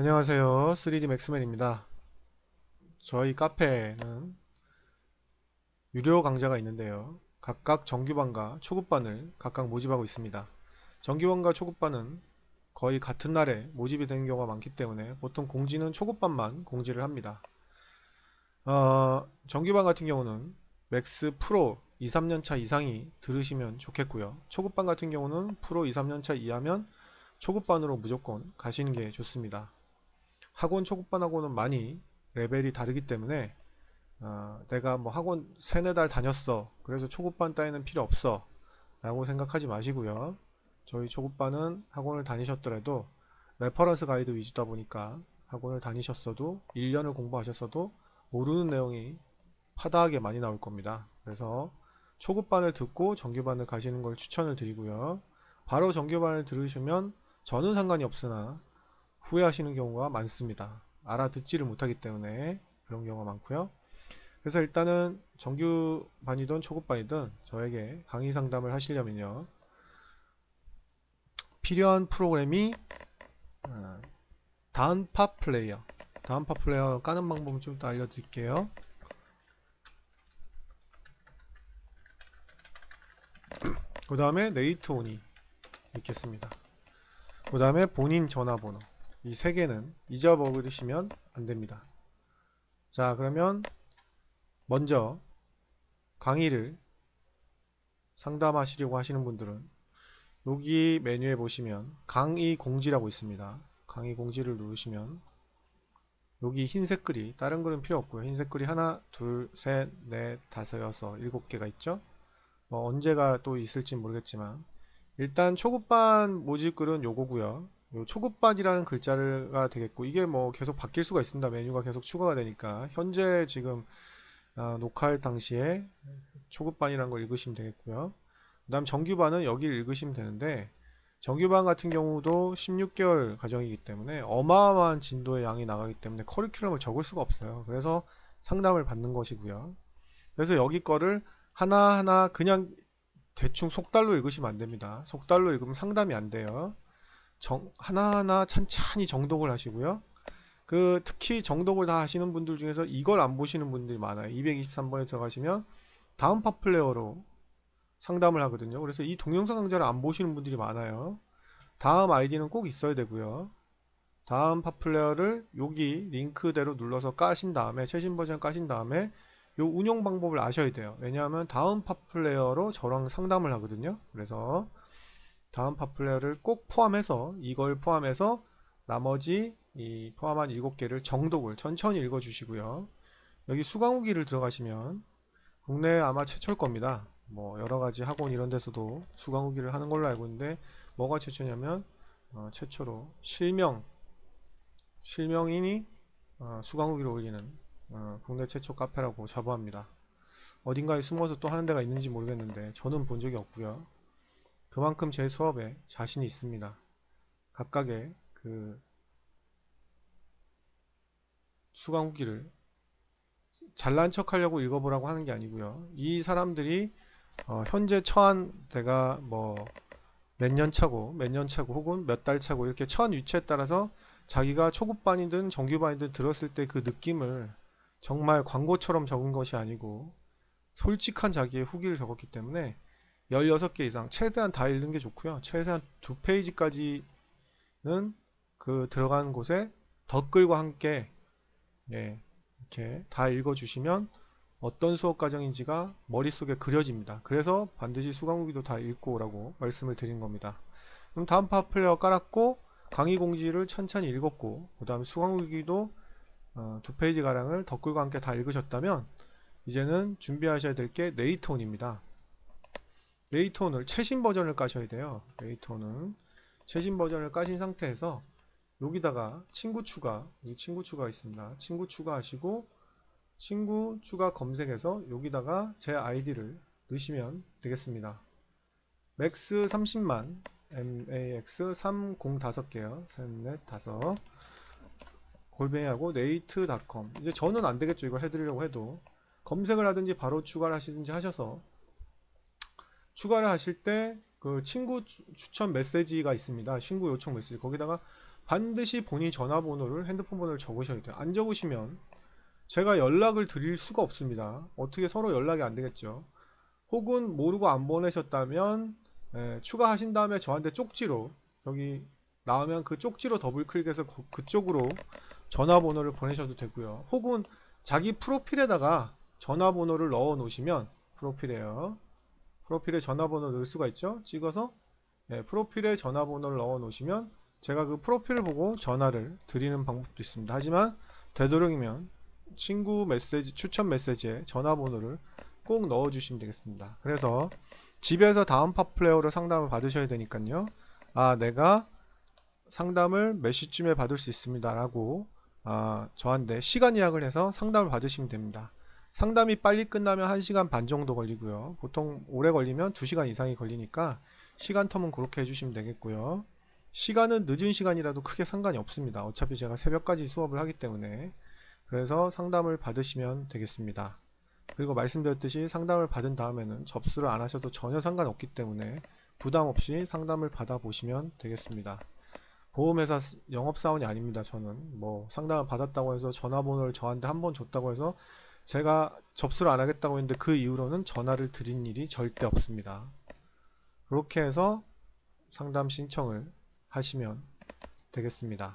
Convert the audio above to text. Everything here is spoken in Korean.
안녕하세요. 3D 맥스맨입니다. 저희 카페에는 유료 강좌가 있는데요. 각각 정규반과 초급반을 각각 모집하고 있습니다. 정규반과 초급반은 거의 같은 날에 모집이 되는 경우가 많기 때문에 보통 공지는 초급반만 공지를 합니다. 어, 정규반 같은 경우는 맥스 프로 2, 3년차 이상이 들으시면 좋겠고요. 초급반 같은 경우는 프로 2, 3년차 이하면 초급반으로 무조건 가시는 게 좋습니다. 학원 초급반하고는 많이 레벨이 다르기 때문에 어, 내가 뭐 학원 세네 달 다녔어. 그래서 초급반 따위는 필요 없어. 라고 생각하지 마시고요. 저희 초급반은 학원을 다니셨더라도 레퍼런스 가이드 위주다 보니까 학원을 다니셨어도 1년을 공부하셨어도 모르는 내용이 파다하게 많이 나올 겁니다. 그래서 초급반을 듣고 정규반을 가시는 걸 추천을 드리고요. 바로 정규반을 들으시면 저는 상관이 없으나 후회하시는 경우가 많습니다. 알아듣지를 못하기 때문에 그런 경우가 많고요. 그래서 일단은 정규반이든 초급반이든 저에게 강의 상담을 하시려면요. 필요한 프로그램이 어, 다운팝 플레이어 다운팝 플레이어 까는 방법을 좀 더 알려드릴게요. 그 다음에 네이트온이 있겠습니다. 그 다음에 본인 전화번호 이 세 개는 잊어버리시면 안 됩니다. 자 그러면 먼저 강의를 상담하시려고 하시는 분들은 여기 메뉴에 보시면 강의 공지라고 있습니다. 강의 공지를 누르시면 여기 흰색 글이 다른 글은 필요 없고요. 흰색 글이 하나, 둘, 셋, 넷, 다섯, 여섯, 일곱 개가 있죠. 뭐 언제가 또 있을지 모르겠지만 일단 초급반 모집 글은 요거고요. 요 초급반이라는 글자가 되겠고 이게 뭐 계속 바뀔 수가 있습니다. 메뉴가 계속 추가가 되니까 현재 지금 아, 녹화할 당시에 초급반이라는 걸 읽으시면 되겠고요. 그 다음 정규반은 여기를 읽으시면 되는데 정규반 같은 경우도 16개월 과정이기 때문에 어마어마한 진도의 양이 나가기 때문에 커리큘럼을 적을 수가 없어요. 그래서 상담을 받는 것이고요. 그래서 여기 거를 하나하나 그냥 대충 속달로 읽으시면 안 됩니다. 속달로 읽으면 상담이 안 돼요. 정, 하나하나 찬찬히 정독을 하시고요. 그 특히 정독을 다 하시는 분들 중에서 이걸 안 보시는 분들이 많아요. 223번에 들어가시면 다음 파 플레이어로 상담을 하거든요. 그래서 이 동영상 강좌를 안 보시는 분들이 많아요. 다음 아이디는 꼭 있어야 되고요. 다음 파 플레이어를 여기 링크대로 눌러서 까신 다음에 최신 버전 까신 다음에 요 운영 방법을 아셔야 돼요. 왜냐하면 다음 파 플레이어로 저랑 상담을 하거든요. 그래서 다음 파 플레이어를 꼭 포함해서 이걸 포함해서 나머지 이 포함한 7개를 정독을 천천히 읽어 주시고요. 여기 수강 후기를 들어가시면 국내 아마 최초일 겁니다. 뭐 여러 가지 학원 이런 데서도 수강 후기를 하는 걸로 알고 있는데 뭐가 최초냐면 어, 최초로 실명 실명인이 어, 수강 후기를 올리는 어, 국내 최초 카페라고 자부합니다. 어딘가에 숨어서 또 하는 데가 있는지 모르겠는데 저는 본 적이 없고요. 그만큼 제 수업에 자신이 있습니다. 각각의 그 수강 후기를 잘난 척 하려고 읽어보라고 하는 게 아니고요. 이 사람들이 어, 현재 처한 데가 뭐 몇 년 차고 몇 년 차고 혹은 몇 달 차고 이렇게 처한 위치에 따라서 자기가 초급반이든 정규반이든 들었을 때 그 느낌을 정말 광고처럼 적은 것이 아니고 솔직한 자기의 후기를 적었기 때문에 16개 이상 최대한 다 읽는 게 좋고요. 최대한 두 페이지까지는 그 들어간 곳에 덧글과 함께 예, 이렇게 다 읽어주시면 어떤 수업 과정인지가 머릿속에 그려집니다. 그래서 반드시 수강 후기도 다 읽고 오라고 말씀을 드린 겁니다. 그럼 다음 파 플레이어 깔았고 강의 공지를 천천히 읽었고 그 다음 수강 후기도 어, 두 페이지 가량을 덧글과 함께 다 읽으셨다면 이제는 준비하셔야 될 게 네이트온입니다. 네이트온을 최신 버전을 까셔야 돼요. 네이트온은 최신 버전을 까신 상태에서 여기다가 친구 추가, 여기 친구 추가 있습니다. 친구 추가하시고 친구 추가 검색해서 여기다가 제 아이디를 넣으시면 되겠습니다. 맥스 30만 max 3005개요. 셋넷 다섯 골뱅이하고 네이트닷컴 이제 저는 안되겠죠 이걸 해드리려고 해도 검색을 하든지 바로 추가를 하시든지 하셔서 추가를 하실 때 그 친구 추천 메시지가 있습니다 친구 요청 메시지 거기다가 반드시 본인 전화번호를 핸드폰 번호를 적으셔야 돼요. 안 적으시면 제가 연락을 드릴 수가 없습니다. 어떻게 서로 연락이 안 되겠죠. 혹은 모르고 안 보내셨다면 예, 추가하신 다음에 저한테 쪽지로 여기 나오면 그 쪽지로 더블 클릭해서 그- 그쪽으로 전화번호를 보내셔도 되고요. 혹은 자기 프로필에다가 전화번호를 넣어 놓으시면 프로필에요. 프로필에 전화번호 넣을 수가 있죠. 찍어서 예, 프로필에 전화번호를 넣어 놓으시면 제가 그 프로필을 보고 전화를 드리는 방법도 있습니다. 하지만 되도록이면 친구 메시지 추천 메시지에 전화번호를 꼭 넣어 주시면 되겠습니다. 그래서 집에서 다운팟 플레이어로 상담을 받으셔야 되니까요. 아, 내가 상담을 몇 시쯤에 받을 수 있습니다. 라고 아, 저한테 시간 예약을 해서 상담을 받으시면 됩니다. 상담이 빨리 끝나면 1시간 반 정도 걸리고요. 보통 오래 걸리면 2시간 이상이 걸리니까 시간 텀은 그렇게 해주시면 되겠고요. 시간은 늦은 시간이라도 크게 상관이 없습니다. 어차피 제가 새벽까지 수업을 하기 때문에 그래서 상담을 받으시면 되겠습니다. 그리고 말씀드렸듯이 상담을 받은 다음에는 접수를 안 하셔도 전혀 상관없기 때문에 부담 없이 상담을 받아보시면 되겠습니다. 보험회사 스- 영업사원이 아닙니다. 저는 뭐 상담을 받았다고 해서 전화번호를 저한테 한 번 줬다고 해서 제가 접수를 안 하겠다고 했는데 그 이후로는 전화를 드린 일이 절대 없습니다. 그렇게 해서 상담 신청을 하시면 되겠습니다.